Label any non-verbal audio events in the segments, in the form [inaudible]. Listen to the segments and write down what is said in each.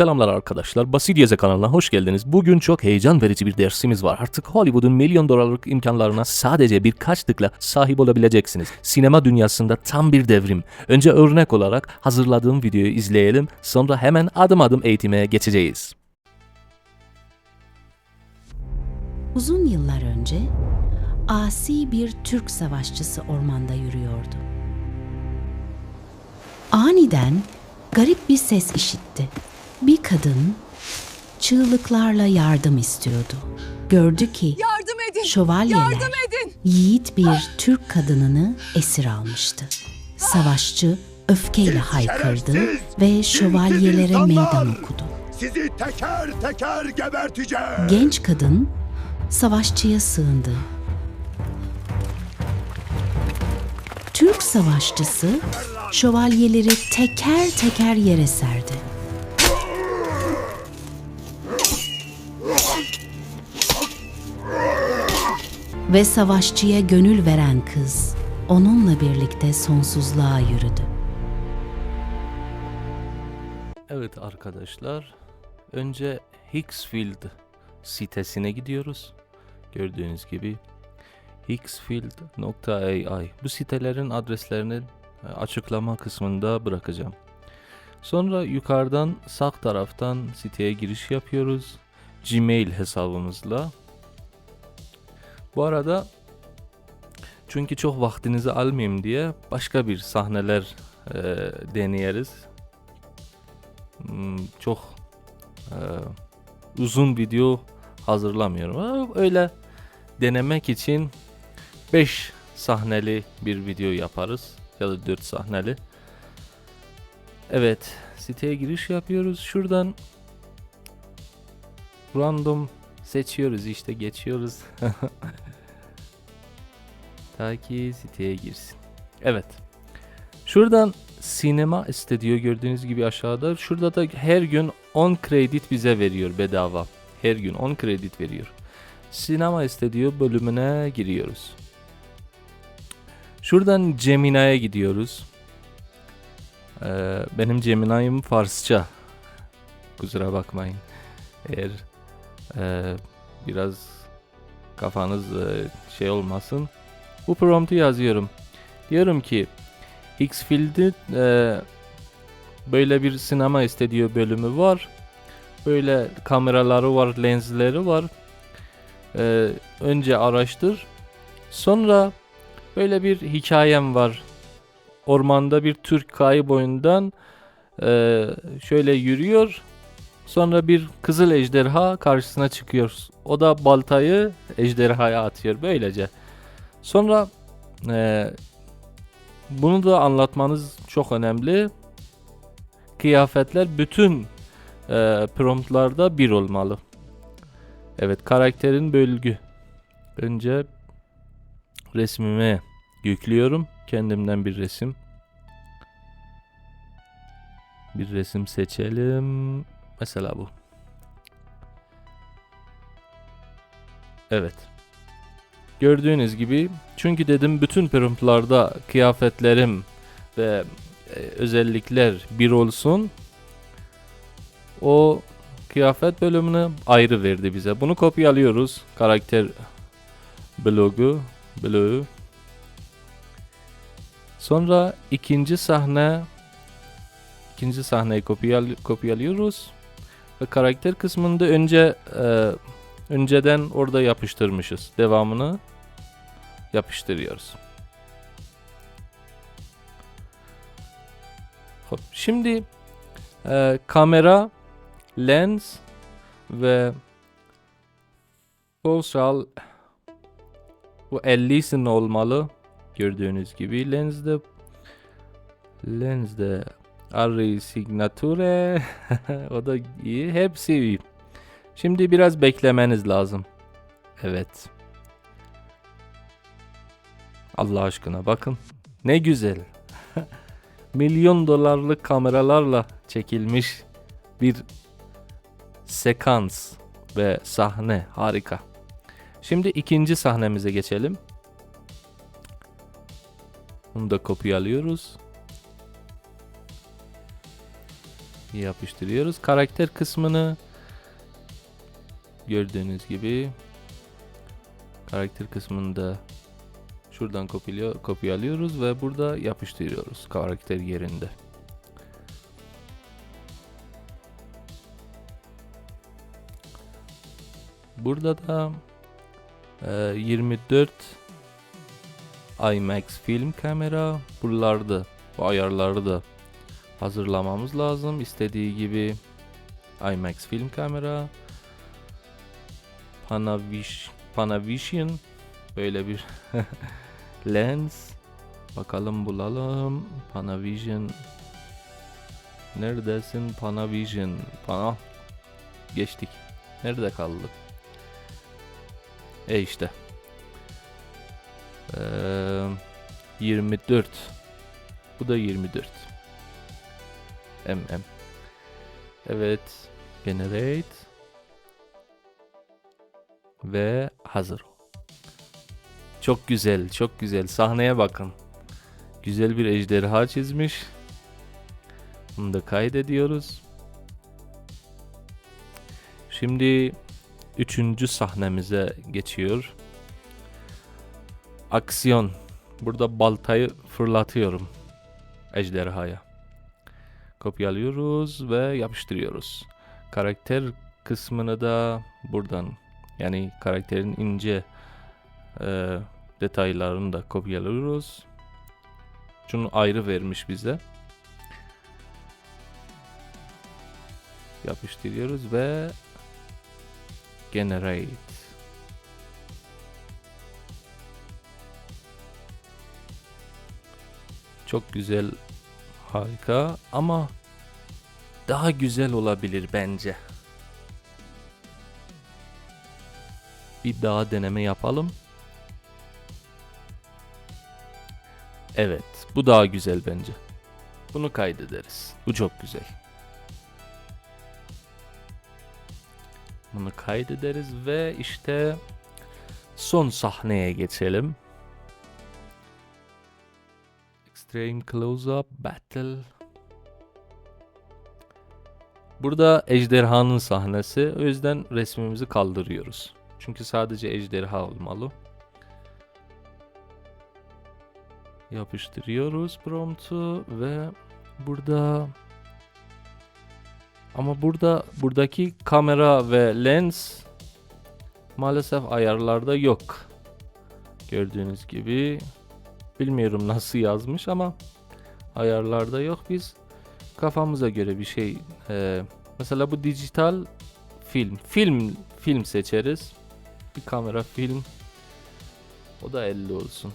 Selamlar arkadaşlar. Basit Yazı kanalına hoş geldiniz. Bugün çok heyecan verici bir dersimiz var. Artık Hollywood'un milyon dolarlık imkanlarına sadece birkaç tıkla sahip olabileceksiniz. Sinema dünyasında tam bir devrim. Önce örnek olarak hazırladığım videoyu izleyelim. Sonra hemen adım adım eğitime geçeceğiz. Uzun yıllar önce asi bir Türk savaşçısı ormanda yürüyordu. Aniden garip bir ses işitti. Bir kadın çığlıklarla yardım istiyordu. Gördü ki Yardım edin. şövalyeler Yardım edin. yiğit bir Türk kadınını esir almıştı. Savaşçı öfkeyle haykırdı ve şövalyelere meydan okudu. Sizi teker teker geberteceğim. Genç kadın savaşçıya sığındı. Türk savaşçısı şövalyeleri teker teker yere serdi. Ve savaşçıya gönül veren kız onunla birlikte sonsuzluğa yürüdü. Evet arkadaşlar. Önce Hicksfield sitesine gidiyoruz. Gördüğünüz gibi hicksfield.ai Bu sitelerin adreslerini e, açıklama kısmında bırakacağım. Sonra yukarıdan sağ taraftan siteye giriş yapıyoruz. Gmail hesabımızla. Bu arada çünkü çok vaktinizi almayayım diye başka bir sahneler e, deneyeriz. Hmm, çok e, uzun video hazırlamıyorum. Öyle denemek için 5 sahneli bir video yaparız ya da 4 sahneli. Evet, siteye giriş yapıyoruz. Şuradan random seçiyoruz işte geçiyoruz. [laughs] Ta ki siteye girsin. Evet. Şuradan sinema istediyor gördüğünüz gibi aşağıda. Şurada da her gün 10 kredi bize veriyor bedava. Her gün 10 kredi veriyor. Sinema istediyor bölümüne giriyoruz. Şuradan Gemini'ye gidiyoruz. Ee, benim Gemini'm Farsça. Kusura bakmayın. Eğer e, biraz kafanız e, şey olmasın. Bu promptu yazıyorum. Diyorum ki Xfield'in e, böyle bir sinema istediği bölümü var. Böyle kameraları var, lensleri var. E, önce araştır. Sonra böyle bir hikayem var. Ormanda bir Türk kayboyundan e, şöyle yürüyor. Sonra bir kızıl ejderha karşısına çıkıyor. O da baltayı ejderhaya atıyor. Böylece. Sonra e, bunu da anlatmanız çok önemli. Kıyafetler bütün e, promptlarda bir olmalı. Evet karakterin bölgü. Önce resmime yüklüyorum. Kendimden bir resim. Bir resim seçelim. Mesela bu. Evet. Gördüğünüz gibi çünkü dedim bütün promptlarda kıyafetlerim ve e, özellikler bir olsun. O kıyafet bölümünü ayrı verdi bize. Bunu kopyalıyoruz. Karakter blogu, bloğu. Sonra ikinci sahne ikinci sahneyi kopyal kopyalıyoruz. Ve karakter kısmında önce e, önceden orada yapıştırmışız. Devamını yapıştırıyoruz. Hop. Şimdi e, kamera, lens ve focal bu 50'sin olmalı. Gördüğünüz gibi lensde lensde array signature [laughs] o da iyi. Hepsi iyi. Şimdi biraz beklemeniz lazım. Evet. Allah aşkına bakın. Ne güzel. [laughs] Milyon dolarlık kameralarla çekilmiş bir sekans ve sahne harika. Şimdi ikinci sahnemize geçelim. Bunu da kopyalıyoruz. Yapıştırıyoruz. Karakter kısmını gördüğünüz gibi karakter kısmında şuradan kopyalıyor, kopyalıyoruz ve burada yapıştırıyoruz karakter yerinde. Burada da e, 24 IMAX film kamera buralarda bu ayarları da hazırlamamız lazım. İstediği gibi IMAX film kamera Panavish Panavision böyle bir [laughs] lens. Bakalım bulalım. Panavision. Neredesin Panavision? Pana geçtik. Nerede kaldı e işte. Eee 24 bu da 24 mm evet generate ve hazır. Çok güzel, çok güzel. Sahneye bakın. Güzel bir ejderha çizmiş. Bunu da kaydediyoruz. Şimdi üçüncü sahnemize geçiyor. Aksiyon. Burada baltayı fırlatıyorum ejderhaya. Kopyalıyoruz ve yapıştırıyoruz. Karakter kısmını da buradan yani karakterin ince e, detaylarını da kopyalıyoruz. Şunu ayrı vermiş bize. Yapıştırıyoruz ve generate. Çok güzel, harika ama daha güzel olabilir bence. Bir daha deneme yapalım. Evet, bu daha güzel bence. Bunu kaydederiz. Bu çok güzel. Bunu kaydederiz ve işte son sahneye geçelim. Extreme Close-Up Battle. Burada ejderhanın sahnesi. O yüzden resmimizi kaldırıyoruz. Çünkü sadece ejderha olmalı. Yapıştırıyoruz promptu ve burada ama burada buradaki kamera ve lens maalesef ayarlarda yok. Gördüğünüz gibi bilmiyorum nasıl yazmış ama ayarlarda yok. Biz kafamıza göre bir şey e, mesela bu dijital film film film seçeriz. Bir kamera film. O da 50 olsun.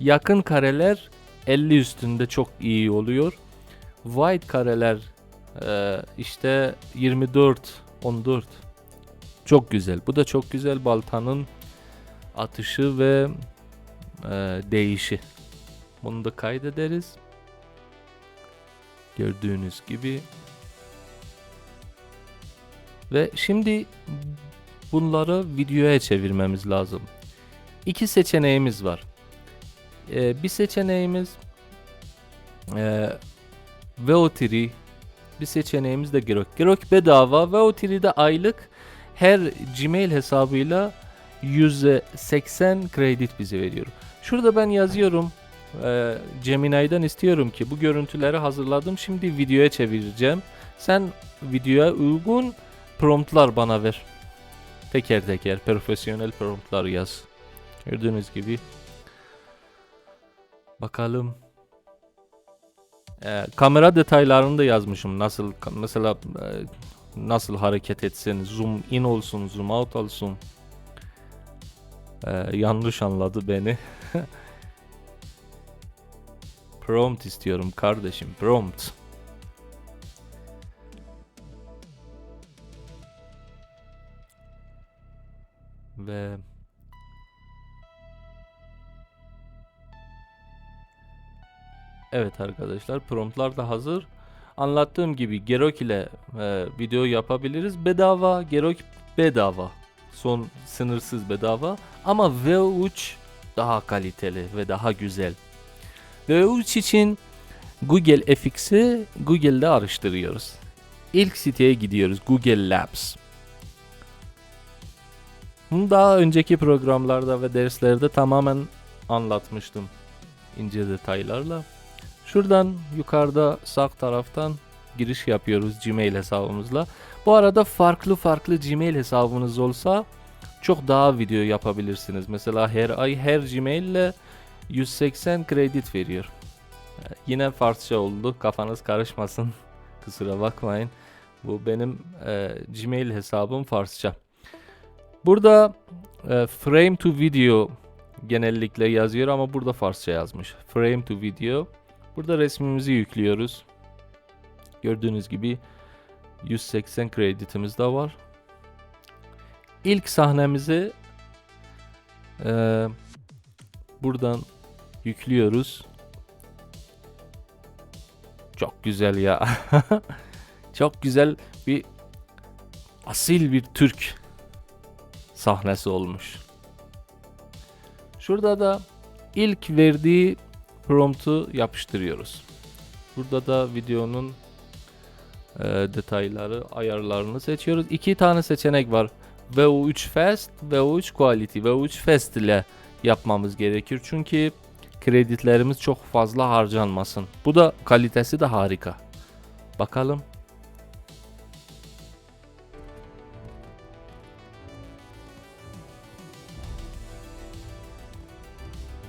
Yakın kareler 50 üstünde çok iyi oluyor. Wide kareler e, işte 24 14 çok güzel. Bu da çok güzel baltanın atışı ve e, değişi bunu da kaydederiz gördüğünüz gibi ve şimdi bunları videoya çevirmemiz lazım. İki seçeneğimiz var. Ee, bir seçeneğimiz e, VO3 bir seçeneğimiz de Grok. Grok bedava. VO3'de aylık her Gmail hesabıyla %80 kredi bize veriyor. Şurada ben yazıyorum. E, Gemini'den istiyorum ki bu görüntüleri hazırladım. Şimdi videoya çevireceğim. Sen videoya uygun promptlar bana ver. Teker teker profesyonel promptlar yaz. Gördüğünüz gibi. Bakalım. Ee, kamera detaylarını da yazmışım. Nasıl mesela e, nasıl hareket etsin, zoom in olsun, zoom out olsun. Ee, yanlış anladı beni. [laughs] prompt istiyorum kardeşim, prompt. Ve Evet arkadaşlar promptlar da hazır. Anlattığım gibi Gerok ile e, video yapabiliriz. Bedava Gerok bedava. Son sınırsız bedava. Ama V3 daha kaliteli ve daha güzel. V3 için Google FX'i Google'de araştırıyoruz. İlk siteye gidiyoruz. Google Labs. Bunu daha önceki programlarda ve derslerde tamamen anlatmıştım. ince detaylarla. Şuradan yukarıda sağ taraftan giriş yapıyoruz Gmail hesabımızla. Bu arada farklı farklı Gmail hesabınız olsa çok daha video yapabilirsiniz. Mesela her ay her Gmail ile 180 kredi veriyor. Ee, Yine Farsça oldu. Kafanız karışmasın. [laughs] Kusura bakmayın. Bu benim e, Gmail hesabım Farsça. Burada e, frame to video genellikle yazıyor ama burada Farsça yazmış. Frame to video. Burada resmimizi yüklüyoruz. Gördüğünüz gibi 180 kreditimiz de var. İlk sahnemizi e, buradan yüklüyoruz. Çok güzel ya. [laughs] Çok güzel bir asil bir Türk sahnesi olmuş. Şurada da ilk verdiği promptu yapıştırıyoruz. Burada da videonun e, detayları, ayarlarını seçiyoruz. İki tane seçenek var. VO3 Fast, VO3 Quality. VO3 Fast ile yapmamız gerekir. Çünkü kreditlerimiz çok fazla harcanmasın. Bu da kalitesi de harika. Bakalım.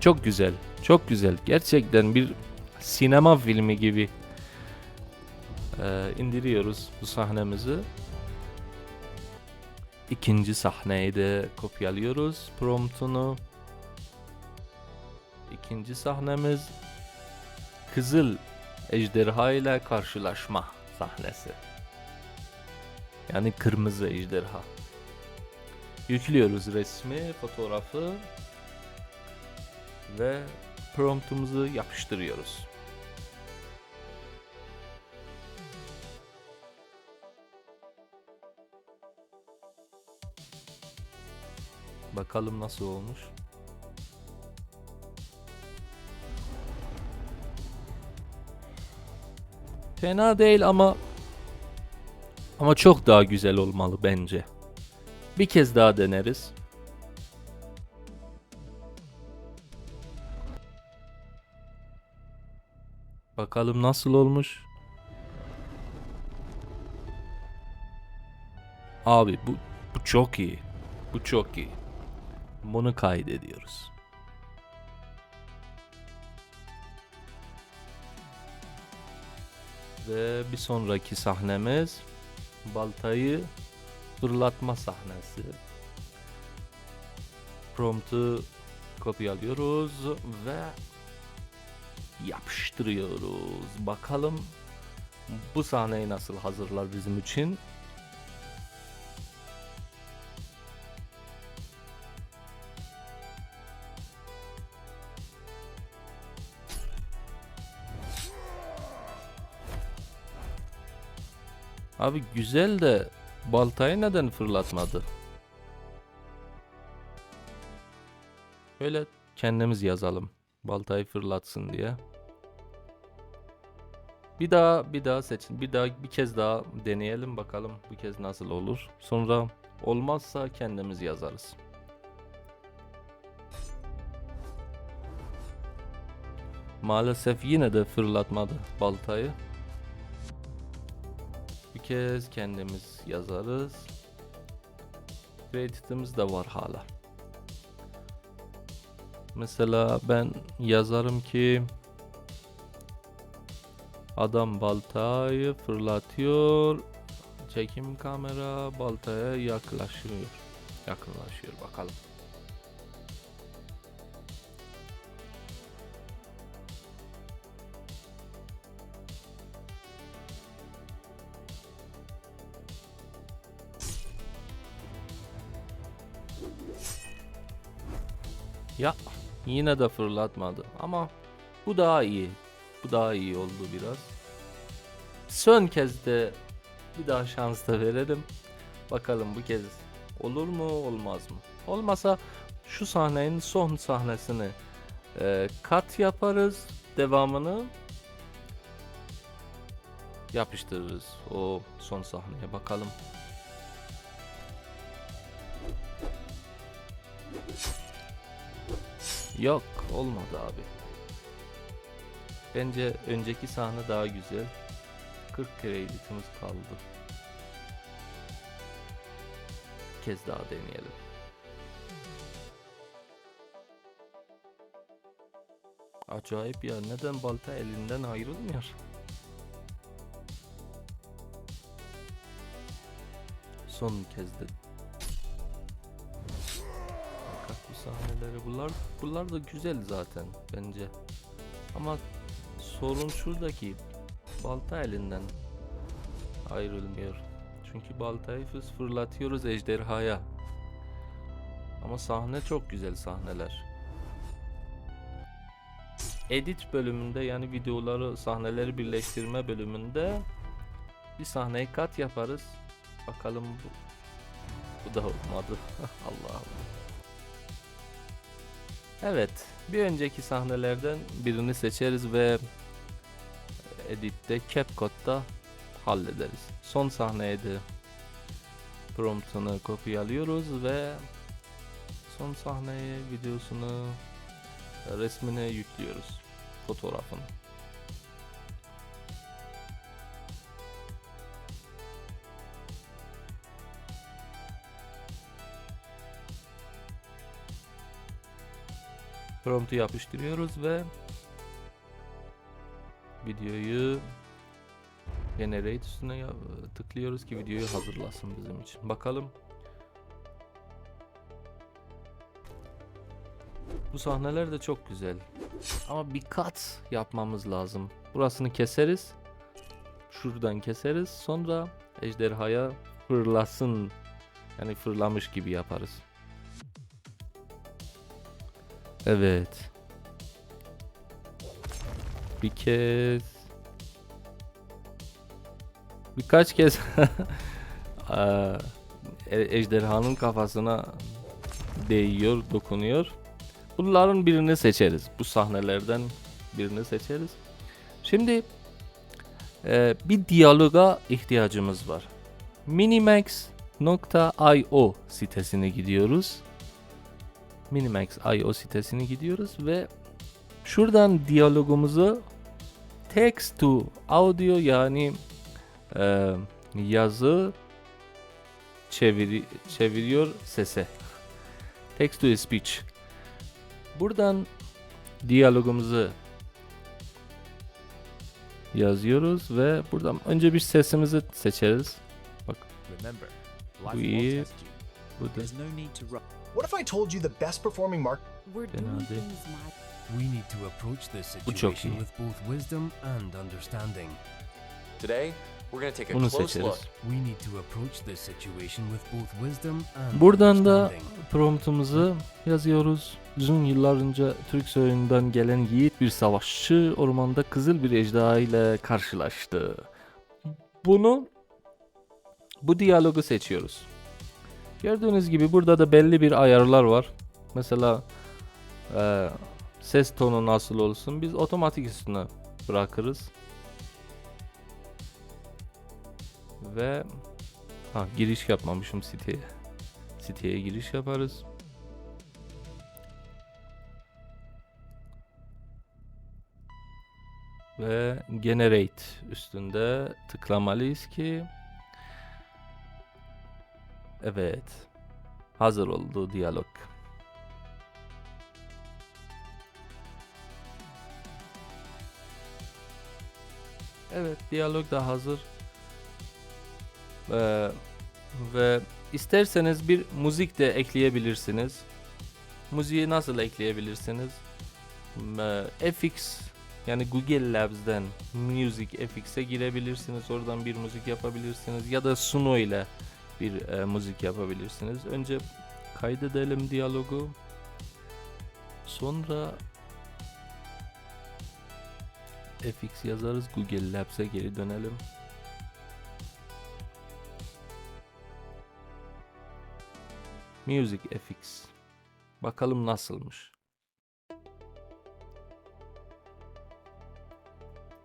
Çok güzel. Çok güzel. Gerçekten bir sinema filmi gibi Ee, indiriyoruz bu sahnemizi. İkinci sahneyi de kopyalıyoruz promptunu. İkinci sahnemiz Kızıl Ejderha ile karşılaşma sahnesi. Yani kırmızı ejderha. Yüklüyoruz resmi, fotoğrafı ve promptumuzu yapıştırıyoruz. Bakalım nasıl olmuş. Fena değil ama ama çok daha güzel olmalı bence. Bir kez daha deneriz. Bakalım nasıl olmuş. Abi bu bu çok iyi. Bu çok iyi. Bunu kaydediyoruz. Ve bir sonraki sahnemiz baltayı fırlatma sahnesi. Promptu kopyalıyoruz ve yapıştırıyoruz. Bakalım bu sahneyi nasıl hazırlar bizim için. Abi güzel de baltayı neden fırlatmadı? Böyle kendimiz yazalım. Baltayı fırlatsın diye. Bir daha bir daha seçin. Bir daha bir kez daha deneyelim bakalım bu kez nasıl olur. Sonra olmazsa kendimiz yazarız. Maalesef yine de fırlatmadı baltayı. Bir kez kendimiz yazarız. Credit'imiz de var hala. Mesela ben yazarım ki adam baltayı fırlatıyor. Çekim kamera baltaya yaklaşıyor. Yakınlaşıyor bakalım. Ya yine de fırlatmadı ama bu daha iyi. Bu daha iyi oldu biraz. Son kez de bir daha şans da verelim. Bakalım bu kez olur mu olmaz mı? Olmasa şu sahnenin son sahnesini e, kat yaparız devamını yapıştırırız o son sahneye bakalım. Yok olmadı abi. Bence önceki sahne daha güzel. 40 kreditimiz kaldı. Bir kez daha deneyelim. Acayip ya neden balta elinden ayrılmıyor? Son kez de. Bunlar bunlar da güzel zaten bence. Ama sorun şuradaki balta elinden ayrılmıyor. Çünkü baltayı fırlatıyoruz ejderhaya. Ama sahne çok güzel sahneler. Edit bölümünde yani videoları sahneleri birleştirme bölümünde bir sahneyi kat yaparız. Bakalım bu, bu da olmadı. [laughs] Allah Allah. Evet, bir önceki sahnelerden birini seçeriz ve editte CapCut'ta hallederiz. Son sahneye de promptunu kopyalıyoruz ve son sahneye videosunu resmine yüklüyoruz fotoğrafını. Promptu yapıştırıyoruz ve videoyu generate üstüne tıklıyoruz ki videoyu hazırlasın bizim için. Bakalım. Bu sahneler de çok güzel. Ama bir kat yapmamız lazım. Burasını keseriz. Şuradan keseriz. Sonra ejderhaya fırlasın. Yani fırlamış gibi yaparız. Evet. Bir kez. Birkaç kez [laughs] e- ejderhanın kafasına değiyor, dokunuyor. Bunların birini seçeriz. Bu sahnelerden birini seçeriz. Şimdi e, bir diyaloga ihtiyacımız var. Minimax.io sitesine gidiyoruz. Minimax.io sitesine gidiyoruz ve şuradan diyalogumuzu text to audio yani e, yazı çeviri, çeviriyor sese. Text to speech. Buradan diyalogumuzu yazıyoruz ve buradan önce bir sesimizi seçeriz. Remember, Bu iyi. Bu da What if I told you the best performing mark? We're Fena doing değil. things my We need to approach this Bu çok situation iyi. with both wisdom and understanding. Today, we're going to take a Bunu close seçeriz. look We need to approach this situation with both wisdom and Buradan da understanding. promptumuzu yazıyoruz. Uzun yıllar önce Türk soyundan gelen yiğit bir savaşçı ormanda kızıl bir ejderha ile karşılaştı. Bunu bu diyalogu seçiyoruz. Gördüğünüz gibi burada da belli bir ayarlar var. Mesela eee, ses tonu nasıl olsun biz otomatik üstüne bırakırız. Ve ha giriş yapmamışım siteye. Siteye giriş yaparız. Ve generate üstünde tıklamalıyız ki Evet. Hazır oldu diyalog. Evet, diyalog da hazır. Ee, ve isterseniz bir müzik de ekleyebilirsiniz. Müziği nasıl ekleyebilirsiniz? Ee, FX yani Google Labs'den Music FX'e girebilirsiniz. Oradan bir müzik yapabilirsiniz ya da Suno ile bir e, müzik yapabilirsiniz. Önce kaydedelim diyalogu. Sonra FX yazarız. Google Labs'e geri dönelim. Music FX. Bakalım nasılmış.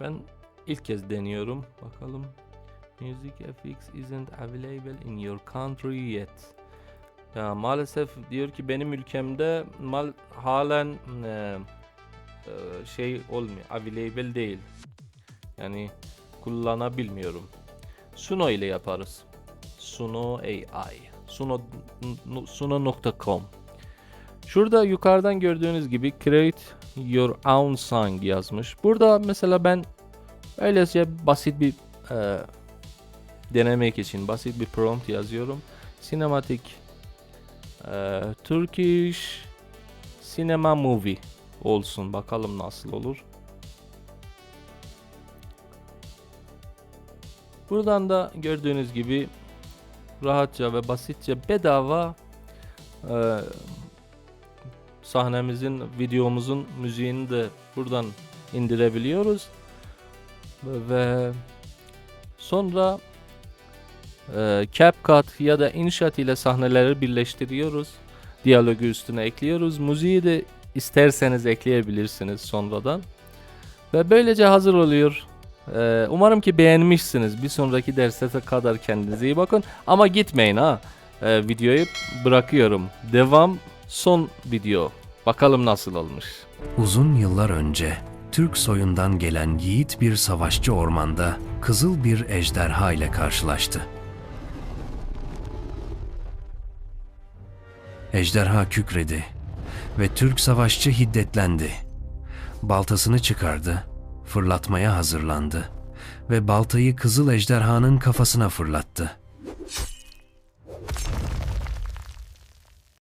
Ben ilk kez deniyorum. Bakalım. Music FX isn't available in your country yet. Ya maalesef diyor ki benim ülkemde mal halen e, e, şey olmuyor. Available değil. Yani kullanabilmiyorum. Suno ile yaparız. Suno AI. Suno suno.com. Şurada yukarıdan gördüğünüz gibi create your own song yazmış. Burada mesela ben öylece basit bir e, denemek için basit bir prompt yazıyorum. Cinematic e, Turkish Cinema Movie olsun. Bakalım nasıl olur. Buradan da gördüğünüz gibi rahatça ve basitçe bedava e, sahnemizin, videomuzun müziğini de buradan indirebiliyoruz. Ve sonra e, CapCut ya da InShot ile sahneleri birleştiriyoruz. Diyalogu üstüne ekliyoruz. Müziği de isterseniz ekleyebilirsiniz sonradan. Ve böylece hazır oluyor. E, umarım ki beğenmişsiniz. Bir sonraki derse kadar kendinize iyi bakın. Ama gitmeyin ha. E, videoyu bırakıyorum. Devam son video. Bakalım nasıl olmuş. Uzun yıllar önce Türk soyundan gelen yiğit bir savaşçı ormanda kızıl bir ejderha ile karşılaştı. Ejderha kükredi ve Türk savaşçı hiddetlendi. Baltasını çıkardı, fırlatmaya hazırlandı ve baltayı kızıl ejderhanın kafasına fırlattı.